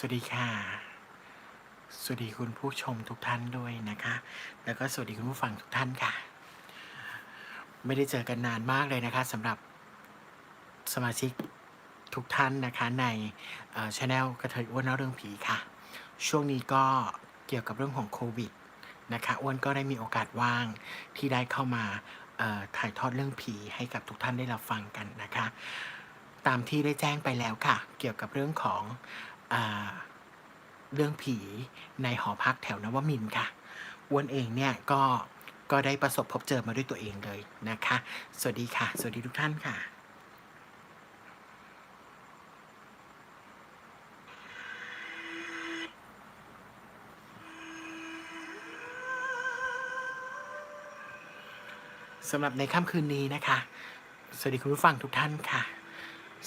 สวัสดีค่ะ สวัสดีคุณผู้ชมทุกท่านด้วยนะคะ แล้วก็สวัสดีคุณผู้ฟังทุกท่านค่ะ ไม่ได้เจอกันนานมากเลยนะคะสำหรับสมาชิกทุกท่านนะคะในช anel กระเทยอ้วนเล่าเรื่องผีค่ะ ช่วงนี้ก็เกี่ยวกับเรื่องของโควิดนะคะอ้วนก็ได้มีโอกาสว่างที่ได้เข้ามาถ่ายทอดเรื่องผีให้กับทุกท่านได้รับฟังกันนะคะ ตามที่ได้แจ้งไปแล้วค่ะ เกี่ยวกับเรื่องของ เรื่องผีในหอพักแถวนวมินค่ะอ้วนเองเนี่ยก็ก็ได้ประสบพบเจอมาด้วยตัวเองเลยนะคะ สวัสดีค่ะ สวัสดีทุกท่านค่ะสำหรับในค่ำคืนนี้นะคะ สวัสดีคุณผู้ฟังทุกท่านค่ะ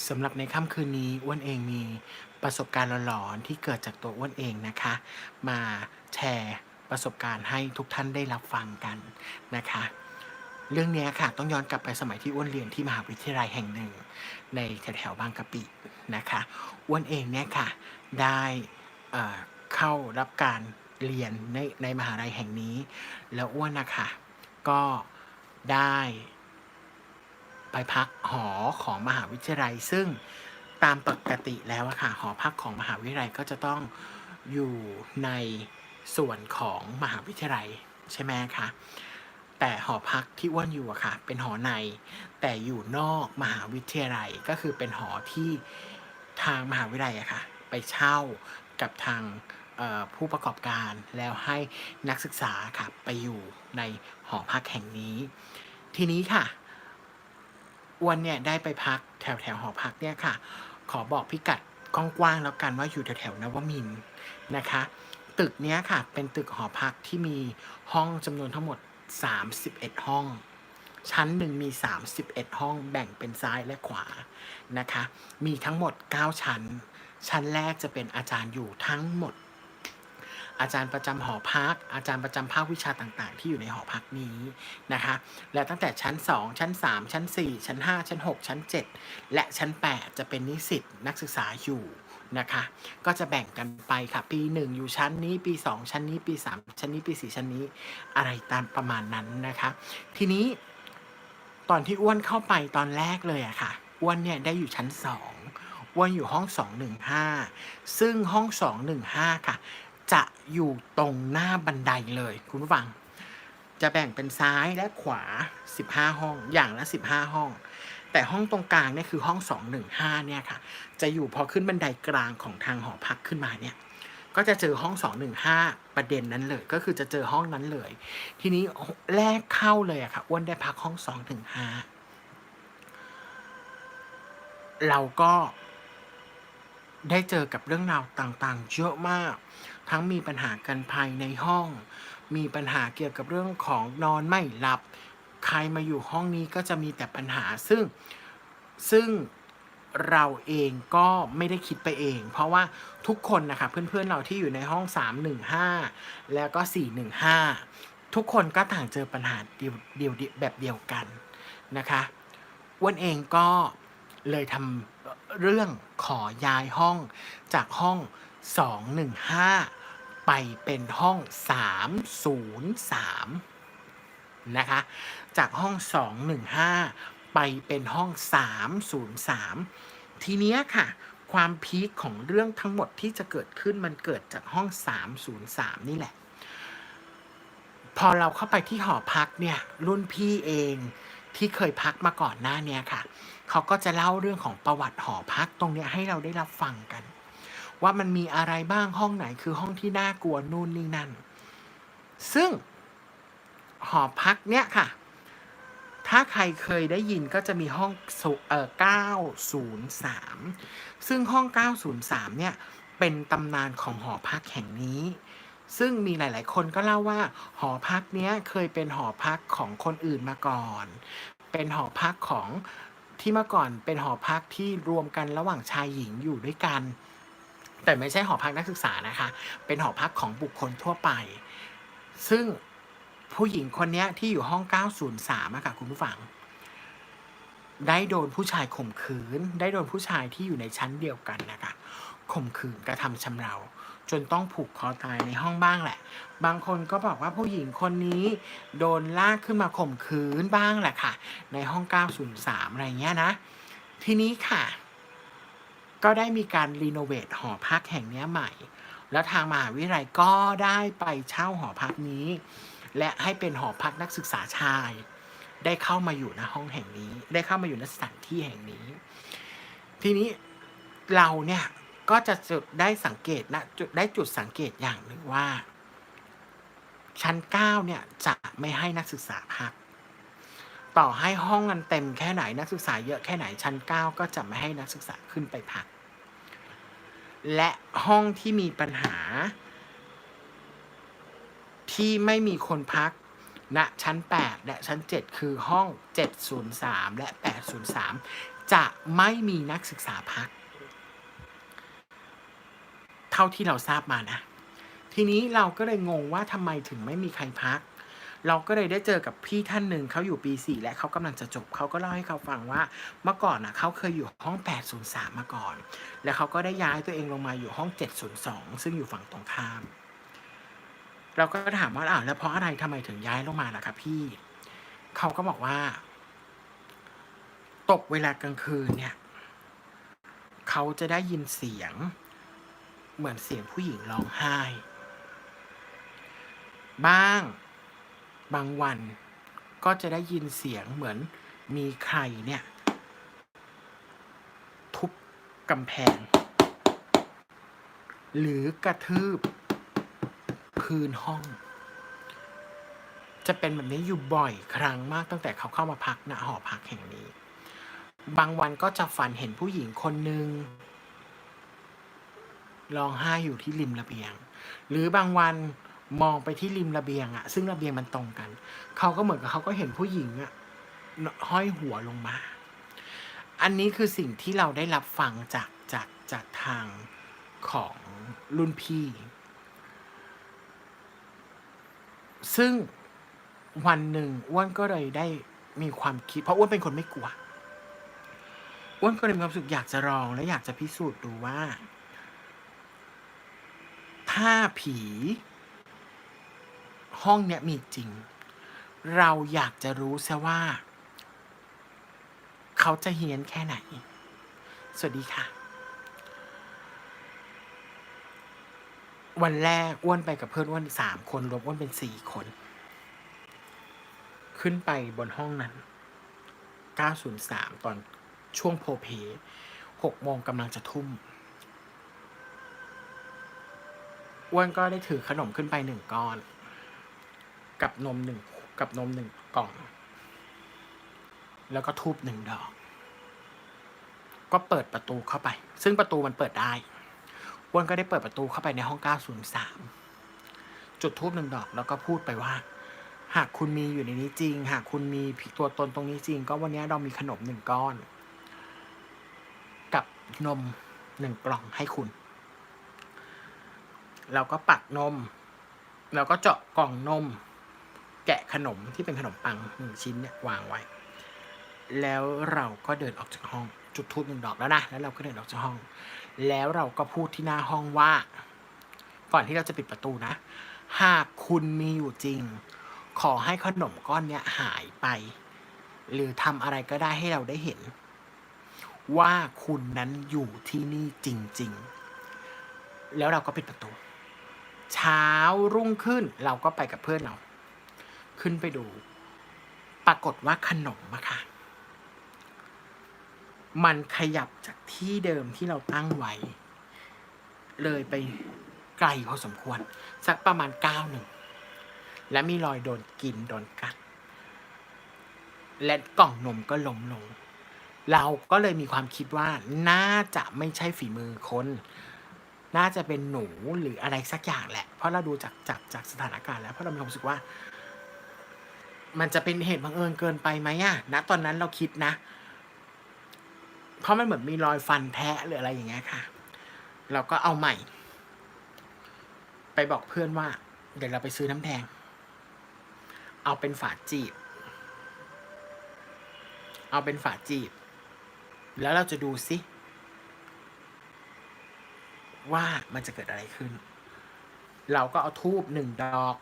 สำหรับในค่ำคืนนี้อ้วนเองมีประสบการณ์หลอนๆที่เกิดจากตัวอ้วนเองนะคะ มาแชร์ประสบการณ์ให้ทุกท่านได้รับฟังกันนะคะ เรื่องนี้ค่ะต้องย้อนกลับไปสมัยที่อ้วนเรียนที่มหาวิทยาลัยแห่งหนึ่ง ในแถวๆบางกะปินะคะอ้วนเองเนี่ยค่ะได้เข้ารับการเรียนในในมหาลัยแห่งนี้ แล้วอ้วนนะคะก็ได้ ไปพักหอของมหาวิทยาลัย ซึ่งตามปกติแล้วอะค่ะหอพักของมหาวิทยาลัยก็จะต้องอยู่ในส่วนของมหาวิทยาลัยใช่ไหมคะแต่หอพักที่อ้วนอยู่อะค่ะ เป็นหอใน แต่อยู่นอกมหาวิทยาลัยก็คือเป็นหอที่ทางมหาวิทยาลัยอะค่ะ ไปเช่ากับทางผู้ประกอบการแล้วให้นักศึกษาค่ะ ไปอยู่ในหอพักแห่งนี้ ทีนี้ค่ะ อ้วนเนี่ยได้ไปพักแถวแถวหอพักเนี่ยค่ะ ขอบอกพิกัดกว้างๆแล้วกันว่าอยู่แถวแถวนวมินนะคะ ตึกเนี้ยค่ะเป็นตึกหอพักที่มีห้องจำนวนทั้งหมด 31 ห้อง ชั้นหนึ่งมี 31 ห้องแบ่งเป็นซ้ายและขวานะคะ มีทั้งหมด 9 ชั้น ชั้นแรกจะเป็นอาจารย์อยู่ทั้งหมด อาจารย์ประจำหอพัก อาจารย์ประจำภาควิชาต่างๆ ที่อยู่ในหอพักนี้นะคะ และตั้งแต่ชั้น 2 ชั้น 3 ชั้น 4 ชั้น 5 ชั้น 6 ชั้น 7 และชั้น 8 จะเป็นนิสิตนักศึกษาอยู่นะคะ ก็จะแบ่งกันไปค่ะปี 1 อยู่ชั้นนี้ปี 2 ชั้นนี้ปี 3 ชั้นนี้ปี 4 ชั้นนี้อะไรตามประมาณนั้นนะคะ ทีนี้ตอนที่อ้วนเข้าไปตอนแรกเลยอะค่ะอ้วนเนี่ยได้อยู่ชั้น 2อ้วนอยู่ห้อง 215 ซึ่งห้อง 215 ค่ะ จะอยู่ตรงหน้าบันไดเลย คุณผู้ฟัง จะแบ่งเป็นซ้ายและขวา 15 ห้องอย่างละ 15 ห้อง แต่ห้องตรงกลางเนี่ยคือห้อง 215 เนี่ยค่ะ จะอยู่พอขึ้นบันไดกลางของทางหอพักขึ้นมาเนี่ยก็จะเจอห้อง 215 ประเด็นนั้นเลย ก็คือจะเจอห้องนั้นเลย ทีนี้แรกเข้าเลยอะค่ะอ้วนได้พักห้อง 215 เราก็ได้เจอกับเรื่องราวต่างๆ เยอะมาก ทั้งมีปัญหากันภายในห้อง มีปัญหาเกี่ยวกับเรื่องของนอนไม่หลับ ใครมาอยู่ห้องนี้ก็จะมีแต่ปัญหาซึ่งซึ่งเราเองก็ไม่ได้คิดไปเอง เพราะว่าทุกคนนะคะเพื่อนๆเราที่อยู่ในห้อง 315 แล้วก็ 415 ทุกคนก็ต่างเจอปัญหาเดียวเดียวแบบเดียวกันนะคะอ้วนเองก็เลยทำเรื่องขอย้ายห้องจากห้อง 215 ไปเป็นห้อง 303 นะคะ จากห้อง 215 ไปเป็นห้อง 303 ทีเนี้ยค่ะ ความพีคของเรื่องทั้งหมดที่จะเกิดขึ้นมันเกิดจากห้อง 303 นี่แหละ พอเราเข้าไปที่หอพักเนี่ย รุ่นพี่เองที่เคยพักมาก่อนหน้าเนี้ยค่ะ เขาก็จะเล่าเรื่องของประวัติหอพักตรงเนี้ยให้เราได้รับฟังกัน ว่ามันมีอะไรบ้างห้องไหนคือห้องที่น่ากลัวนู่นนี่นั่น ซึ่งหอพักเนี้ยค่ะ ถ้าใครเคยได้ยินก็จะมีห้องเอ่อ903 ซึ่งห้อง 903 เนี่ย เป็นตำนานของหอพักแห่งนี้ ซึ่งมีหลาย ๆ คนก็เล่าว่า หอพักเนี้ยเคยเป็นหอพักของคนอื่นมาก่อน เป็นหอพักของที่เมื่อก่อนเป็นหอพักที่รวมกันระหว่างชายหญิงอยู่ด้วยกัน แต่ไม่ใช่หอพักนักศึกษานะคะ เป็นหอพักของบุคคลทั่วไป ซึ่งผู้หญิงคนนี้ที่อยู่ห้อง 903อะค่ะคุณผู้ฟัง ได้โดนผู้ชายข่มขืน ได้โดนผู้ชายที่อยู่ในชั้นเดียวกันนะคะข่มขืนกระทำชำเราจนต้องผูกคอตายในห้องบ้างแหละ บางคนก็บอกว่าผู้หญิงคนนี้โดนลากขึ้นมาข่มขืนบ้างแหละค่ะ ในห้อง 903 อะไรเงี้ยนะ ทีนี้ค่ะ ก็ได้มีการรีโนเวทหอพักแห่งนี้ใหม่ แล้วทางมหาวิทยาลัยก็ได้ไปเช่าหอพักนี้ และให้เป็นหอพักนักศึกษาชาย ได้เข้ามาอยู่ในห้องแห่งนี้ ได้เข้ามาอยู่ในสถานที่แห่งนี้ ทีนี้เราเนี่ยก็จะจุดได้สังเกตนะจุดได้จุดสังเกตอย่างหนึ่งว่า ชั้นเก้าเนี่ยจะไม่ให้นักศึกษาพัก ต่อให้ห้องมันเต็มแค่ไหนนักศึกษาเยอะแค่ไหนชั้นเก้าก็จะไม่ให้นักศึกษาขึ้นไปพัก และห้องที่มีปัญหา ที่ไม่มีคนพักณชั้น 8 และชั้น 7 คือห้อง 703 และ 803 จะไม่มีนักศึกษาพัก เท่าที่เราทราบมานะ ทีนี้เราก็เลยงงว่าทำไมถึงไม่มีใครพัก เราก็เลยได้เจอกับพี่ท่านหนึ่งเขาอยู่ปี 4 และเขากำลังจะจบเขาก็เล่าให้เขาฟังว่าเมื่อก่อนนะเขาเคยอยู่ห้อง 803 มาก่อน แล้วเขาก็ได้ย้ายตัวเองลงมาอยู่ห้อง 702 ซึ่งอยู่ฝั่งตรงข้าม เราก็ถามว่าอ้าวแล้วเพราะอะไรทำไมถึงย้ายลงมาล่ะครับพี่เขาก็บอกว่า ตกเวลากลางคืนเนี่ยเขาจะได้ยินเสียง เหมือนเสียงผู้หญิงร้องไห้ บ้าง บางวันก็จะได้ยินเสียงเหมือนมีใครเนี่ย ทุบกำแพง หรือกระทืบ พื้นห้อง จะเป็นแบบนี้อยู่บ่อยครั้งมากตั้งแต่เขาเข้ามาพักณหอพักแห่งนี้ บางวันก็จะฝันเห็นผู้หญิงคนหนึ่งร้องไห้อยู่ที่ริมระเบียง หรือบางวัน มองไปที่ริมระเบียงอะซึ่งระเบียงมันตรงกัน เขาก็เหมือนกับเขาก็เห็นผู้หญิงอะห้อยหัวลงมา อันนี้คือสิ่งที่เราได้รับฟังจากจากจากทางของรุ่นพี่ ซึ่งวันหนึ่งอ้วนก็เลยได้มีความคิด เพราะอ้วนเป็นคนไม่กลัวอ้วนก็เลยมีความสึกอยากจะลองและอยากจะพิสูจน์ดูว่า ถ้าผี ห้องเนี้ยมีจริง เราอยากจะรู้ซะว่า เขาจะเฮียนแค่ไหน สวัสดีค่ะ วันแรกอ้วนไปกับเพื่อนอ้วนสามคนรวมอ้วนเป็นสี่คน ขึ้นไปบนห้องนั้น 903 ตอนช่วงโพเพหกโมงกำลังจะทุ่มอ้วนก็ได้ถือขนมขึ้นไปหนึ่งก้อน กับนมหนึ่งกับนมหนึ่งกล่อง แล้วก็ทูบหนึ่งดอก ก็เปิดประตูเข้าไป ซึ่งประตูมันเปิดได้อ้วนก็ได้เปิดประตูเข้าไปในห้อง 903 จุดทูบหนึ่งดอก แล้วก็พูดไปว่า หากคุณมีอยู่ในนี้จริง หากคุณมีตัวตนตรงนี้จริง ก็วันนี้เรามีขนมหนึ่งก้อน กับนมหนึ่งกล่องให้คุณ เราก็ปักนมเราก็เจาะกล่องนม แกะขนมที่เป็นขนมปังหนึ่งชิ้นเนี่ยวางไว้ แล้วเราก็เดินออกจากห้องจุดทูบหนึ่งดอกแล้วนะแล้วเราก็เดินออกจากห้อง แล้วเราก็พูดที่หน้าห้องว่า ก่อนที่เราจะปิดประตูนะ หากคุณมีอยู่จริง ขอให้ขนมก้อนเนี้ยหายไป หรือทำอะไรก็ได้ให้เราได้เห็น ว่าคุณนั้นอยู่ที่นี่จริง ๆ แล้วเราก็ปิดประตู เช้ารุ่งขึ้นเราก็ไปกับเพื่อนเรา ขึ้นไปดู ปรากฏว่าขนมอะค่ะ มันขยับจากที่เดิมที่เราตั้งไว้ เลยไปไกลพอสมควร สักประมาณก้าวหนึ่ง และมีรอยโดนกินโดนกัด และกล่องนมก็ล้มลง เราก็เลยมีความคิดว่าน่าจะไม่ใช่ฝีมือคนน่าจะเป็นหนูหรืออะไรสักอย่างแหละ เพราะเราดูจากจากจากสถานการณ์แล้ว เพราะเรามีความรู้สึกว่า มันจะเป็นเหตุบังเอิญเกินไปไหมอะณตอนนั้นเราคิดนะ เพราะมันเหมือนมีรอยฟันแทะหรืออะไรอย่างเงี้ยค่ะ เราก็เอาใหม่ ไปบอกเพื่อนว่า เดี๋ยวเราไปซื้อน้ำแดง เอาเป็นฝาจีบ เอาเป็นฝาจีบ แล้วเราจะดูสิว่ามันจะเกิดอะไรขึ้น เราก็เอาทูบหนึ่งดอก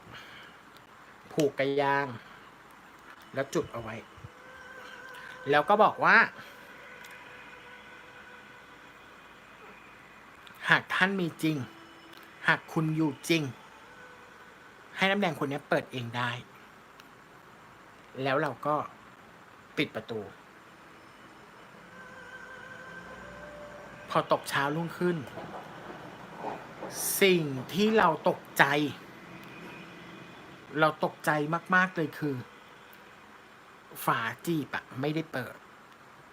ผูกกระยาง แล้วจุดเอาไว้ แล้วก็บอกว่า หากท่านมีจริง หากคุณอยู่จริง ให้น้ำแดงคนนี้เปิดเองได้ แล้วเราก็ปิดประตู พอตกเช้ารุ่งขึ้น สิ่งที่เราตกใจ เราตกใจมาก ๆ เลยคือ ฝาจีบอะไม่ได้เปิด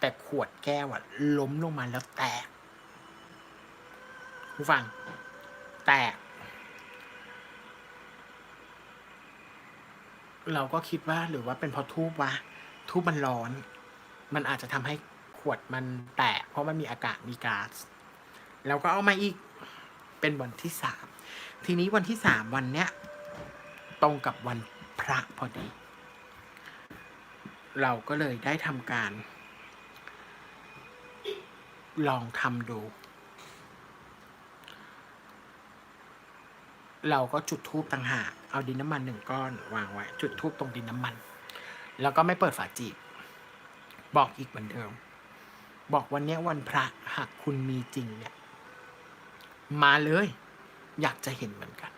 แต่ขวดแก้วอะล้มลงมาแล้วแตกผู้ฟัง แตก เราก็คิดว่าหรือว่าเป็นเพราะทูบวะทูบมันร้อน มันอาจจะทำให้ขวดมันแตก เพราะมันมีอากาศมีก๊าซแล้วก็เอามาอีกเป็นวันที่สามทีนี้วันที่สามวันเนี้ย ตรงกับวันพระพอดี เราก็เลยได้ทำการ ลองทำดู เราก็จุดทูบต่างหากเอาดินน้ำมันหนึ่งก้อนวางไว้ จุดทูบตรงดินน้ำมัน แล้วก็ไม่เปิดฝาจีบ บอกอีกเหมือนเดิม บอกวันนี้วันพระหากคุณมีจริงเนี่ย มาเลย อยากจะเห็นเหมือนกัน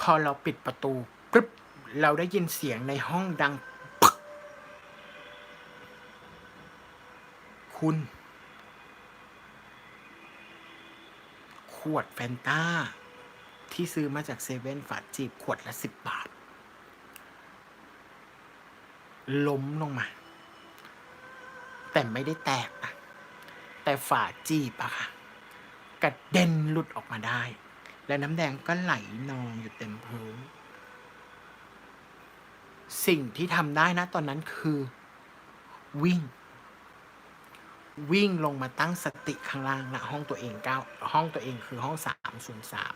พอเราปิดประตูกรึบ เราได้ยินเสียงในห้องดัง คุณ ขวดแฟนตาที่ซื้อมาจากเซเว่นฝาจีบขวดละสิบบาท ล้มลงมา แต่ไม่ได้แตกนะแต่ฝาจีบอะค่ะกระเด็นหลุดออกมาได้ และน้ำแดงก็ไหลนองอยู่เต็มพื้น สิ่งที่ทำได้นะตอนนั้นคือ วิ่ง วิ่งลงมาตั้งสติข้างล่างนะห้องตัวเองเก้าห้องตัวเองคือห้องสามศูนย์สาม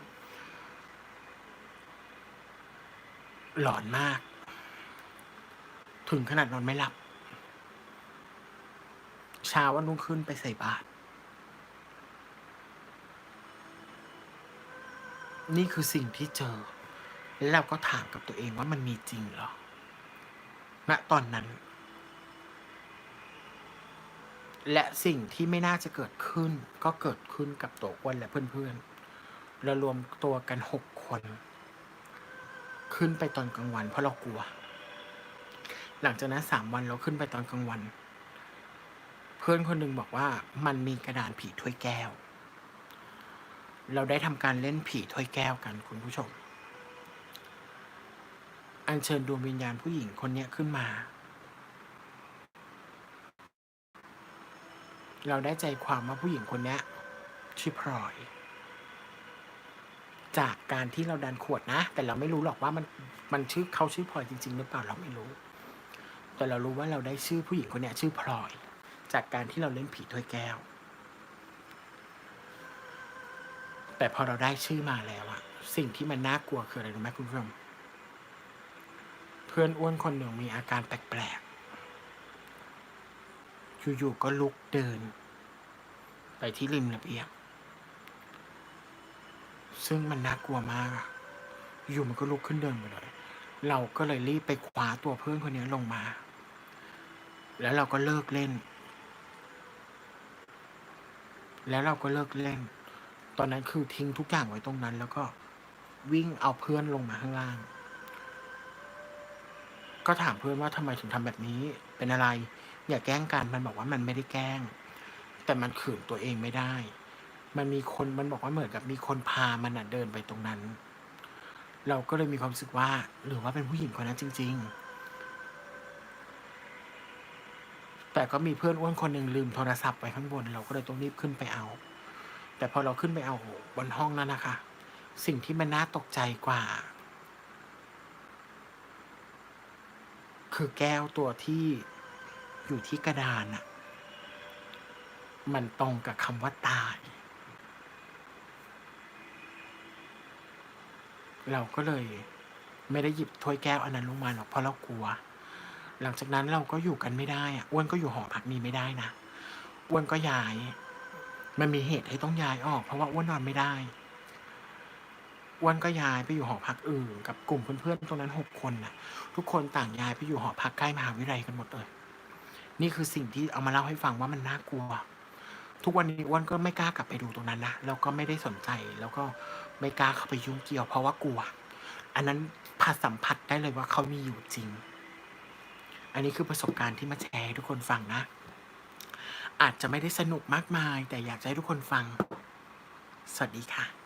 หลอนมาก ถึงขนาดนอนไม่หลับเช้าวันรุ่งขึ้นไปใส่บาตรนี่คือสิ่งที่เจอ แล้วเราก็ถามกับตัวเองว่ามันมีจริงหรอ ณตอนนั้น และสิ่งที่ไม่น่าจะเกิดขึ้น ก็เกิดขึ้นกับตัวอ้วนและเพื่อนๆเรารวมตัวกันหกคน ขึ้นไปตอนกลางวัน เพราะเรากลัว หลังจากนั้นสามวันเราขึ้นไปตอนกลางวัน เพื่อนคนหนึ่งบอกว่ามันมีกระดานผีถ้วยแก้ว เราได้ทำการเล่นผีถ้วยแก้วกันคุณผู้ชม อัญเชิญดวงวิญญาณผู้หญิงคนนี้ขึ้นมา เราได้ใจความว่าผู้หญิงคนนี้ชื่อพลอย จากการที่เราดันขวดนะ แต่เราไม่รู้หรอกว่ามันมันชื่อเขาชื่อพลอยจริง ๆ หรือเปล่าเราไม่รู้ แต่เรารู้ว่าเราได้ชื่อผู้หญิงคนนี้ชื่อพลอย จากการที่เราเล่นผีถ้วยแก้ว แต่พอเราได้ชื่อมาแล้วอะสิ่งที่มันน่ากลัวคืออะไรรู้ไหมคุณผู้ชม เพื่อนอ้วนคนหนึ่งมีอาการแปลกๆ อยู่ๆก็ลุกเดิน ไปที่ริมระเบียง ซึ่งมันน่ากลัวมากอะอยู่มันก็ลุกขึ้นเดินไปเลย เราก็เลยรีบไปคว้าตัวเพื่อนคนนี้ลงมา แล้วเราก็เลิกเล่น แล้วเราก็เลิกเล่น ตอนนั้นคือทิ้งทุกอย่างไว้ตรงนั้น แล้วก็วิ่งเอาเพื่อนลงมาข้างล่าง ก็ถามเพื่อนว่าทำไมถึงทำแบบนี้ เป็นอะไร อย่าแกล้งกันมันบอกว่ามันไม่ได้แกล้ง แต่มันขืนตัวเองไม่ได้ มันมีคนมันบอกว่าเหมือนกับมีคนพามันอะเดินไปตรงนั้น เราก็เลยมีความรู้สึกว่า หรือว่าเป็นผู้หญิงคนนั้นจริง ๆ แต่ก็มีเพื่อนอ้วนคนหนึ่งลืมโทรศัพท์ไว้ข้างบน เราก็เลยต้องรีบขึ้นไปเอา แต่พอเราขึ้นไปเอาบนห้องนั้นนะคะ สิ่งที่มันน่าตกใจกว่า คือแก้วตัวที่อยู่ที่กระดานอะมันตรงกับคำว่าตาย เราก็เลยไม่ได้หยิบถ้วยแก้วอันนั้นลงมาหรอกเพราะเรากลัว หลังจากนั้นเราก็อยู่กันไม่ได้อะอ้วนก็อยู่หอพักนี้ไม่ได้นะอ้วนก็ย้าย มันมีเหตุให้ต้องย้ายออก เพราะว่าอ้วนนอนไม่ได้ อ้วนก็ย้ายไปอยู่หอพักอื่น กับกลุ่มเพื่อนๆตรงนั้นหกคนนะทุกคนต่างย้ายไปอยู่หอพักใกล้มหาวิทยาลัยกันหมดเลย นี่คือสิ่งที่เอามาเล่าให้ฟังว่ามันน่ากลัว ทุกวันนี้อ้วนก็ไม่กล้ากลับไปดูตรงนั้นนะแล้วก็ไม่ได้สนใจแล้วก็ไม่กล้าเข้าไปยุ่งเกี่ยวเพราะว่ากลัว อันนั้นผัสสัมผัสได้เลยว่าเขามีอยู่จริง อันนี้คือประสบการณ์ที่มาแชร์ให้ทุกคนฟังนะ อาจจะไม่ได้สนุกมากมาย แต่อยากให้ทุกคนฟัง สวัสดีค่ะ